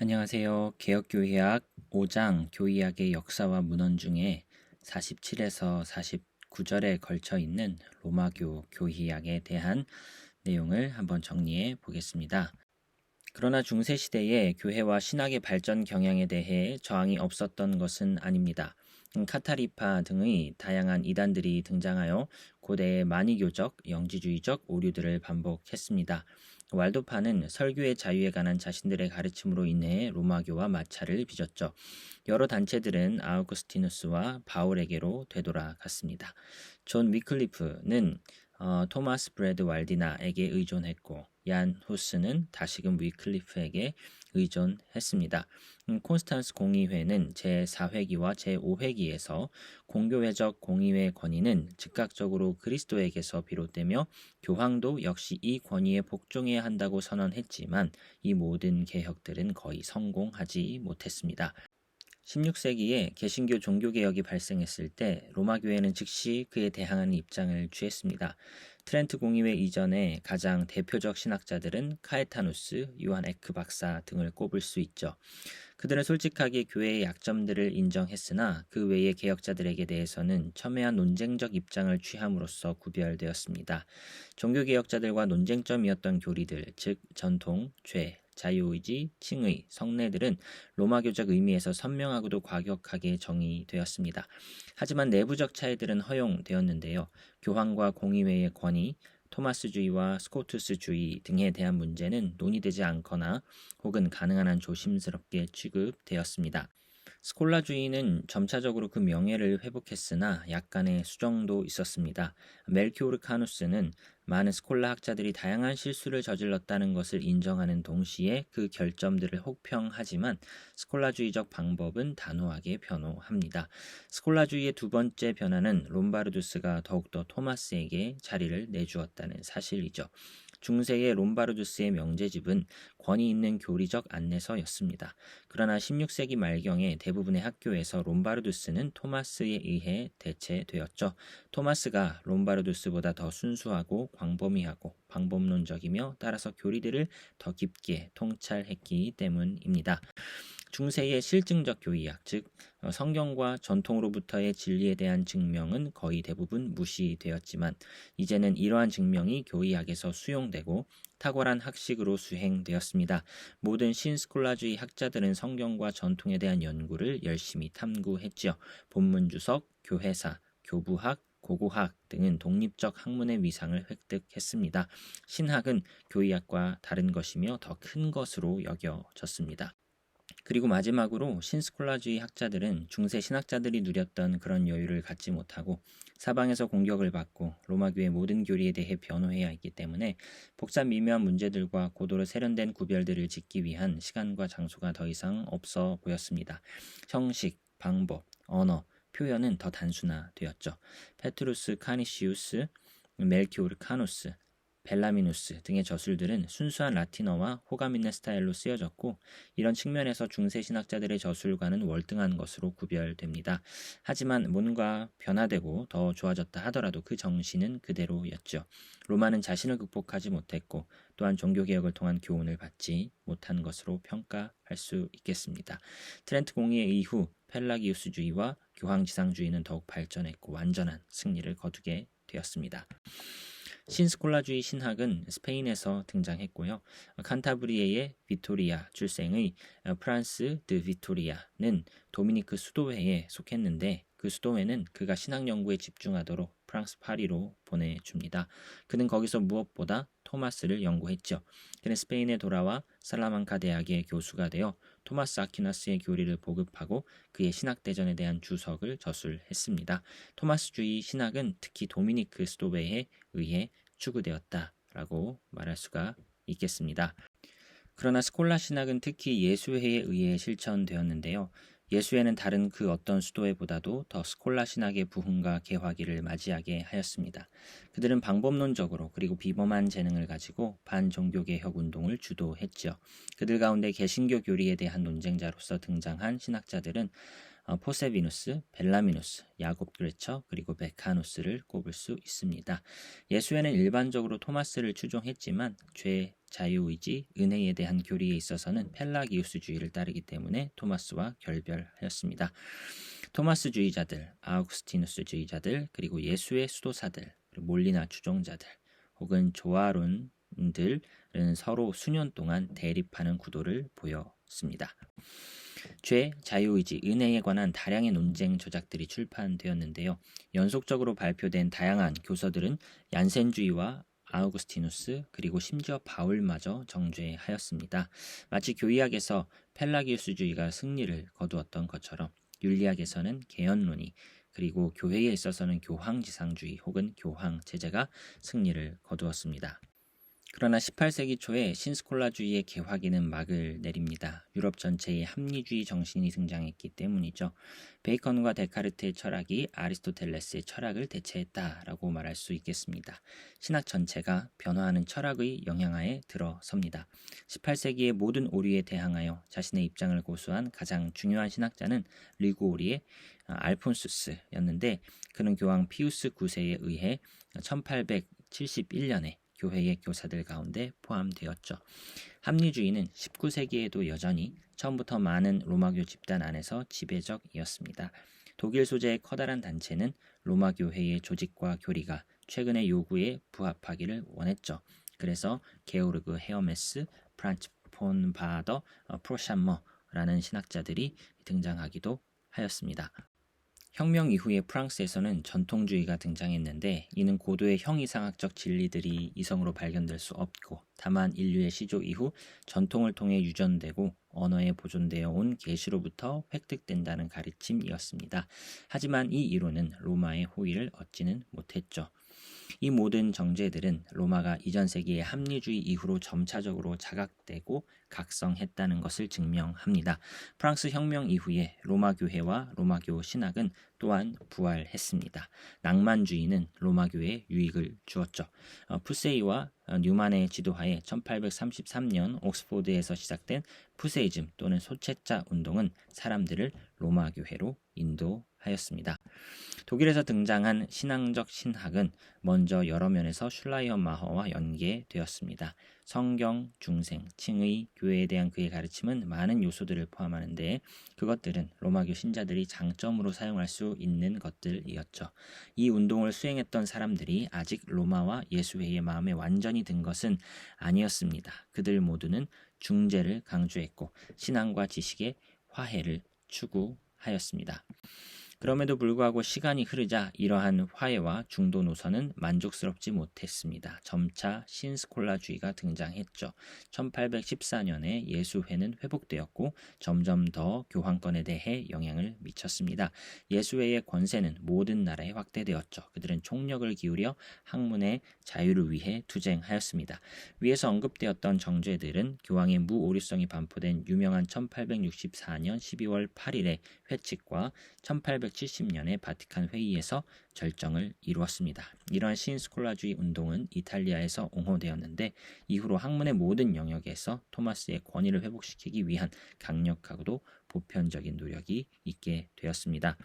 안녕하세요. 개혁교회학 5장 교의학의 역사와 문헌 중에 47에서 49절에 걸쳐 있는 로마교 교의학에 대한 내용을 한번 정리해 보겠습니다. 그러나 중세시대에 교회와 신학의 발전 경향에 대해 저항이 없었던 것은 아닙니다. 음, 카타리파 등의 다양한 이단들이 등장하여 고대의 만이교적, 영지주의적 오류들을 반복했습니다. 왈도파는 설교의 자유에 관한 자신들의 가르침으로 인해 로마교와 마찰을 빚었죠. 여러 단체들은 아우구스티누스와 바울에게로 되돌아갔습니다. 존 위클리프는 어, 토마스 브래드 왈디나에게 의존했고 얀 후스는 다시금 위클리프에게 의존했습니다. 음, 콘스탄스 공의회는 제4회기와 제5회기에서 공교회적 공의회 권위는 즉각적으로 그리스도에게서 비롯되며 교황도 역시 이 권위에 복종해야 한다고 선언했지만 이 모든 개혁들은 거의 성공하지 못했습니다. 16세기에 개신교 종교개혁이 발생했을 때 로마 교회는 즉시 그에 대항하는 입장을 취했습니다. 트렌트 공의회 이전에 가장 대표적 신학자들은 카에타누스, 요한 에크 박사 등을 꼽을 수 있죠. 그들은 솔직하게 교회의 약점들을 인정했으나 그 외의 개혁자들에게 대해서는 첨예한 논쟁적 입장을 취함으로써 구별되었습니다. 종교개혁자들과 논쟁점이었던 교리들, 즉 전통, 죄, 자유의지, 칭의, 성례들은 로마 교적 의미에서 선명하고도 과격하게 정의되었습니다. 하지만 내부적 차이들은 허용되었는데요. 교황과 공의회의 권위, 토마스주의와 스코투스주의 등에 대한 문제는 논의되지 않거나 혹은 가능한 한 조심스럽게 취급되었습니다. 스콜라주의는 점차적으로 그 명예를 회복했으나 약간의 수정도 있었습니다. 멜키오르 카누스는 많은 스콜라 학자들이 다양한 실수를 저질렀다는 것을 인정하는 동시에 그 결점들을 혹평하지만 스콜라주의적 방법은 단호하게 변호합니다. 스콜라주의의 두 번째 변화는 롬바르두스가 더욱더 토마스에게 자리를 내주었다는 사실이죠. 중세의 롬바르두스의 명제집은 권위 있는 교리적 안내서였습니다. 그러나 16세기 말경에 대부분의 학교에서 롬바르두스는 토마스에 의해 대체되었죠. 토마스가 롬바르두스보다 더 순수하고 광범위하고 방법론적이며 따라서 교리들을 더 깊게 통찰했기 때문입니다. 중세의 실증적 교의학, 즉 어, 성경과 전통으로부터의 진리에 대한 증명은 거의 대부분 무시되었지만 이제는 이러한 증명이 교의학에서 수용되고 탁월한 학식으로 수행되었습니다. 모든 신스콜라주의 학자들은 성경과 전통에 대한 연구를 열심히 탐구했지요. 본문 주석, 교회사, 교부학, 고고학 등은 독립적 학문의 위상을 획득했습니다. 신학은 교의학과 다른 것이며 더 큰 것으로 여겨졌습니다. 그리고 마지막으로 신스콜라주의 학자들은 중세 신학자들이 누렸던 그런 여유를 갖지 못하고 사방에서 공격을 받고 로마교의 모든 교리에 대해 변호해야 했기 때문에 복잡 미묘한 문제들과 고도로 세련된 구별들을 짓기 위한 시간과 장소가 더 이상 없어 보였습니다. 형식, 방법, 언어, 표현은 더 단순화되었죠. 페트루스 카니시우스, 멜키오르 카누스, 벨라미누스 등의 저술들은 순수한 라틴어와 호감 있는 스타일로 쓰여졌고 이런 측면에서 중세 신학자들의 저술과는 월등한 것으로 구별됩니다. 하지만 뭔가 변화되고 더 좋아졌다 하더라도 그 정신은 그대로였죠. 로마는 자신을 극복하지 못했고 또한 종교개혁을 통한 교훈을 받지 못한 것으로 평가할 수 있겠습니다. 트렌트 공의회 이후 펠라기우스주의와 교황지상주의는 더욱 발전했고 완전한 승리를 거두게 되었습니다. 신스콜라주의 신학은 스페인에서 등장했고요. 칸타브리에의 비토리아 출생의 프란스 드 비토리아는 도미니크 수도회에 속했는데 그 수도회는 그가 신학 연구에 집중하도록 프랑스 파리로 보내줍니다. 그는 거기서 무엇보다 토마스를 연구했죠. 그는 스페인에 돌아와 살라만카 대학의 교수가 되어 토마스 아퀴나스의 교리를 보급하고 그의 신학 대전에 대한 주석을 저술했습니다. 토마스주의 신학은 특히 도미니크 스도베에 의해 추구되었다라고 말할 수가 있겠습니다. 그러나 스콜라 신학은 특히 예수회에 의해 실천되었는데요. 예수회는 다른 그 어떤 수도회보다도 더 스콜라 신학의 부흥과 개화기를 맞이하게 하였습니다. 그들은 방법론적으로 그리고 비범한 재능을 가지고 반종교 개혁 운동을 주도했죠. 그들 가운데 개신교 교리에 대한 논쟁자로서 등장한 신학자들은 어, 포세비누스, 벨라미누스, 야곱 그레처 그리고 베카누스를 꼽을 수 있습니다. 예수회는 일반적으로 토마스를 추종했지만 죄, 자유의지, 은혜에 대한 교리에 있어서는 펠라기우스주의를 따르기 때문에 토마스와 결별하였습니다. 토마스주의자들, 아우구스티누스주의자들, 그리고 예수의 수도사들, 몰리나 추종자들, 혹은 조아론들은 서로 수년 동안 대립하는 구도를 보였습니다. 죄, 자유의지, 은혜에 관한 다량의 논쟁 저작들이 출판되었는데요. 연속적으로 발표된 다양한 교서들은 얀센주의와 아우구스티누스 그리고 심지어 바울마저 정죄하였습니다. 마치 교의학에서 펠라기우스주의가 승리를 거두었던 것처럼 윤리학에서는 개연론이 그리고 교회에 있어서는 교황지상주의 혹은 교황 제재가 승리를 거두었습니다. 그러나 18세기 초에 신스콜라주의의 개화기는 막을 내립니다. 유럽 전체에 합리주의 정신이 등장했기 때문이죠. 베이컨과 데카르트의 철학이 아리스토텔레스의 철학을 대체했다라고 말할 수 있겠습니다. 신학 전체가 변화하는 철학의 영향하에 들어섭니다. 18세기의 모든 오류에 대항하여 자신의 입장을 고수한 가장 중요한 신학자는 리고오리의 알폰수스였는데 그는 교황 피우스 9세에 의해 1871년에 교회의 교사들 가운데 포함되었죠. 합리주의는 19세기에도 여전히 처음부터 많은 로마교 집단 안에서 지배적이었습니다. 독일 소재의 커다란 단체는 로마 교회의 조직과 교리가 최근의 요구에 부합하기를 원했죠. 그래서 게오르그 헤어메스, 프란츠 폰 바더, 어, 프로샴머라는 신학자들이 등장하기도 하였습니다. 혁명 이후에 프랑스에서는 전통주의가 등장했는데 이는 고도의 형이상학적 진리들이 이성으로 발견될 수 없고 다만 인류의 시조 이후 전통을 통해 유전되고 언어에 보존되어 온 계시로부터 획득된다는 가르침이었습니다. 하지만 이 이론은 로마의 호의를 얻지는 못했죠. 이 모든 정제들은 로마가 이전 세기의 합리주의 이후로 점차적으로 자각되고 각성했다는 것을 증명합니다. 프랑스 혁명 이후에 로마 교회와 로마교 신학은 또한 부활했습니다. 낭만주의는 로마교에 유익을 주었죠. 어, 푸세이와 어, 뉴만의 지도하에 1833년 옥스포드에서 시작된 푸세이즘 또는 소체자 운동은 사람들을 로마 교회로 인도하였습니다. 독일에서 등장한 신앙적 신학은 먼저 여러 면에서 슐라이어마허와 연계되었습니다. 성경, 중생, 칭의, 교회에 대한 그의 가르침은 많은 요소들을 포함하는데 그것들은 로마교 신자들이 장점으로 사용할 수 있는 것들이었죠. 이 운동을 수행했던 사람들이 아직 로마와 예수회의 마음에 완전히 든 것은 아니었습니다. 그들 모두는 중재를 강조했고 신앙과 지식의 화해를 추구하였습니다. 그럼에도 불구하고 시간이 흐르자 이러한 화해와 중도 노선은 만족스럽지 못했습니다. 점차 신스콜라주의가 등장했죠. 1814년에 예수회는 회복되었고 점점 더 교황권에 대해 영향을 미쳤습니다. 예수회의 권세는 모든 나라에 확대되었죠. 그들은 총력을 기울여 학문의 자유를 위해 투쟁하였습니다. 위에서 언급되었던 정죄들은 교황의 무오류성이 반포된 유명한 1864년 12월 8일의 회칙과 1870년의 바티칸 회의에서 결정을 이루었습니다. 이러한 신스콜라주의 운동은 이탈리아에서 옹호되었는데 이후로 학문의 모든 영역에서 토마스의 권위를 회복시키기 위한 강력하고도 보편적인 노력이 있게 되었습니다.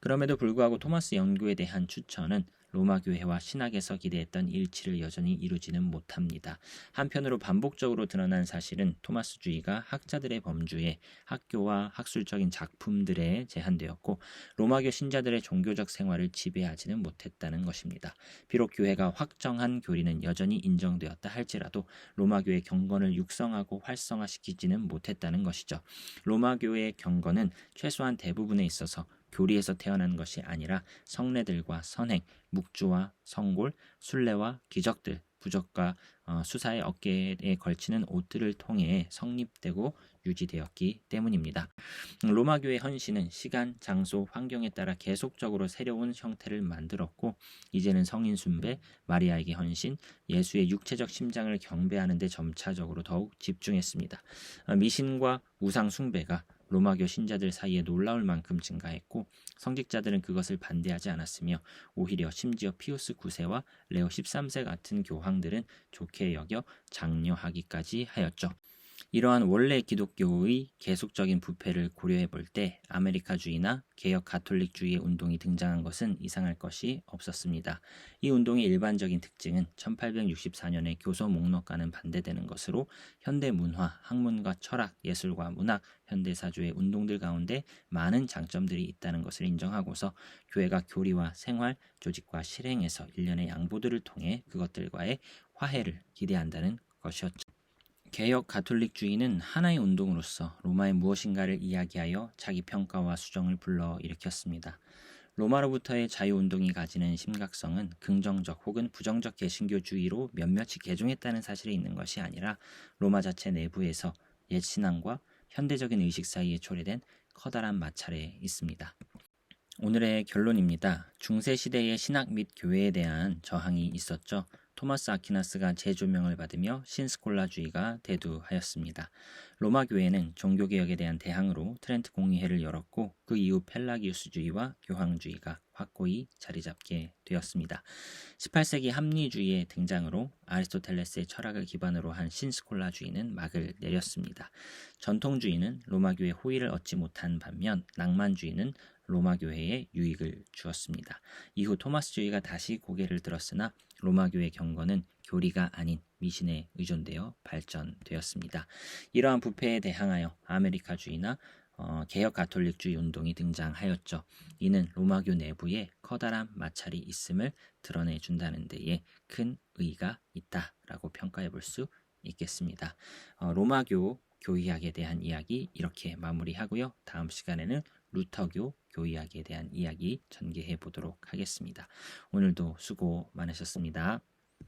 그럼에도 불구하고 토마스 연구에 대한 추천은 로마 교회와 신학에서 기대했던 일치를 여전히 이루지는 못합니다. 한편으로 반복적으로 드러난 사실은 토마스주의가 학자들의 범주에 학교와 학술적인 작품들에 제한되었고 로마교 신자들의 종교적 생활을 지배하지는 못했다는 것입니다. 비록 교회가 확정한 교리는 여전히 인정되었다 할지라도 로마교의 경건을 육성하고 활성화시키지는 못했다는 것이죠. 로마교의 경건은 최소한 대부분에 있어서 교리에서 태어난 것이 아니라 성례들과 선행, 묵주와 성골, 순례와 기적들, 부적과 어, 수사의 어깨에 걸치는 옷들을 통해 성립되고 유지되었기 때문입니다. 로마교의 헌신은 시간, 장소, 환경에 따라 계속적으로 새로운 형태를 만들었고 이제는 성인 숭배, 마리아에게 헌신, 예수의 육체적 심장을 경배하는 데 점차적으로 더욱 집중했습니다. 어, 미신과 우상 숭배가 로마교 신자들 사이에 놀라울 만큼 증가했고 성직자들은 그것을 반대하지 않았으며 오히려 심지어 피우스 9세와 레오 13세 같은 교황들은 좋게 여겨 장려하기까지 하였죠. 이러한 원래 기독교의 계속적인 부패를 고려해 볼 때 아메리카주의나 개혁 가톨릭주의의 운동이 등장한 것은 이상할 것이 없었습니다. 이 운동의 일반적인 특징은 1864년에 교서 목록과는 반대되는 것으로 현대 문화, 학문과 철학, 예술과 문학, 현대사주의 운동들 가운데 많은 장점들이 있다는 것을 인정하고서 교회가 교리와 생활, 조직과 실행에서 일련의 양보들을 통해 그것들과의 화해를 기대한다는 것이었죠. 개혁 가톨릭주의는 하나의 운동으로서 로마의 무엇인가를 이야기하여 자기 평가와 수정을 불러 일으켰습니다. 로마로부터의 자유운동이 가지는 심각성은 긍정적 혹은 부정적 개신교주의로 몇몇이 개종했다는 사실이 있는 것이 아니라 로마 자체 내부에서 옛 신앙과 현대적인 의식 사이에 초래된 커다란 마찰에 있습니다. 오늘의 결론입니다. 중세 시대의 신학 및 교회에 대한 저항이 있었죠. 토마스 아퀴나스가 재조명을 받으며 신스콜라주의가 대두하였습니다. 로마 교회는 종교개혁에 대한 대항으로 트렌트 공의회를 열었고 그 이후 펠라기우스주의와 교황주의가 확고히 자리 잡게 되었습니다. 18세기 합리주의의 등장으로 아리스토텔레스의 철학을 기반으로 한 신스콜라주의는 막을 내렸습니다. 전통주의는 로마 교회 호의를 얻지 못한 반면 낭만주의는 로마 교회에 유익을 주었습니다. 이후 토마스주의가 다시 고개를 들었으나 로마 교회 경건은 교리가 아닌 미신에 의존되어 발전되었습니다. 이러한 부패에 대항하여 아메리카주의나 어, 개혁 가톨릭주의 운동이 등장하였죠. 이는 로마교 내부에 커다란 마찰이 있음을 드러내 준다는 데에 큰 의의가 있다라고 평가해 볼 수 있겠습니다. 어, 로마교 교의학에 대한 이야기 이렇게 마무리하고요. 다음 시간에는 루터교 교의학에 대한 이야기 전개해 보도록 하겠습니다. 오늘도 수고 많으셨습니다.